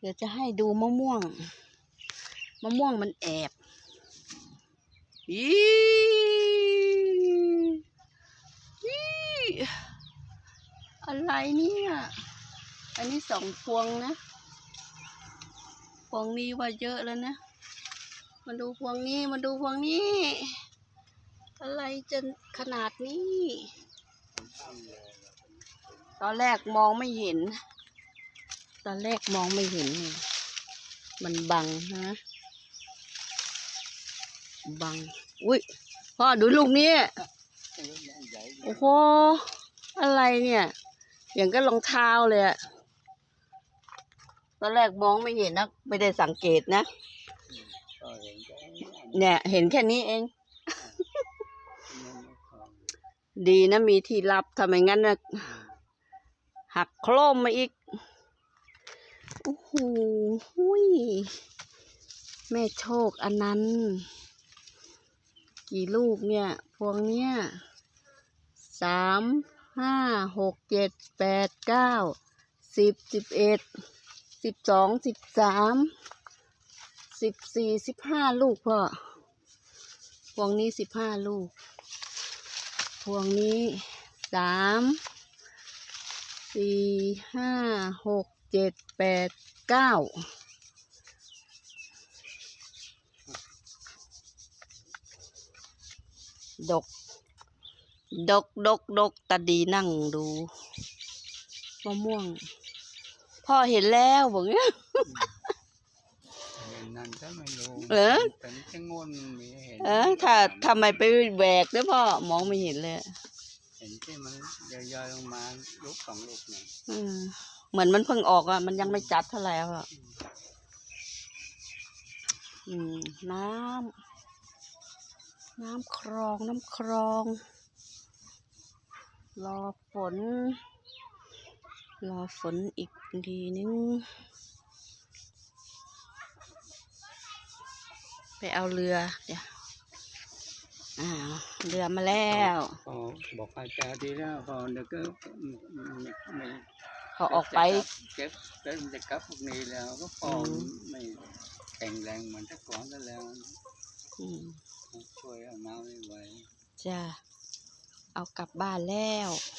เดี๋ยวจะให้ดูมะม่วง มะม่วงมันแอบอีอีอะไรเนี่ย อันนี้สองพวงนะ พวงนี้ว่าเยอะแล้วนะ มาดูพวงนี้มาดูพวงนี้ อะไรจะขนาดนี้ ตอนแรกมองไม่เห็น ตอนแรกมองไม่เห็นนี่มันบังนะบัง อุ้ยพ่อดูลูกนี้โอ้โห อะไรเนี่ย อย่างก็รองเท้าเลยอะตอนแรกมองไม่เห็นนะ ไม่ได้สังเกตนะ เนี่ย เห็นแค่นี้เอง ดีนะมีที่รับทำไมงั้นนะหักโครมมาอีก อ้โหหุยแม่โชคอันนั้น กี่ลูกเนี่ย พวงเนี้ยสามห้าหกเจ็ดแปดเก้าสิบสิบเอ็ดสิบสองสิบสามสิบสี่สิบห้าลูกพ่อ พวงนี้สิบห้าลูก พวงนี้สามสี่ห้าหก เจ็ดแปดเก้าดก ดก ดก ดก ตาดีนั่งดูมะม่วง พ่อเห็นแล้วบอกเนี้ยเห็นนั่นก็ไม่รู้เออแต่นี่จะงวนมีเห็นเออถ้าทำไมไปแหวกด้วยพ่อ มองไม่เห็นเลย เห็นที่มันย่อยๆลงมาลูกสองลูกเนี่ยอืม เหมือนมันเพิ่งออกอะ มันยังไม่จัดเท่าไหร่อะน้ำ น้ำคลอง น้ำคลอง รอฝน รอฝนอีกทีนึง ไปเอาเรือ เดี๋ยวอ่าเรือมาแล้ว บอกอาจารย์ดีแล้วพอเด็กก็ เขาออกไปเก็บเก็บจะกลับพวกนี้แล้วก็พอมไม่แข็งแรงเหมือนแต่ก่อนแล้วแล้วอืมช่วยเอาน้ำไม่ไหวจะเอากลับบ้านแล้วอ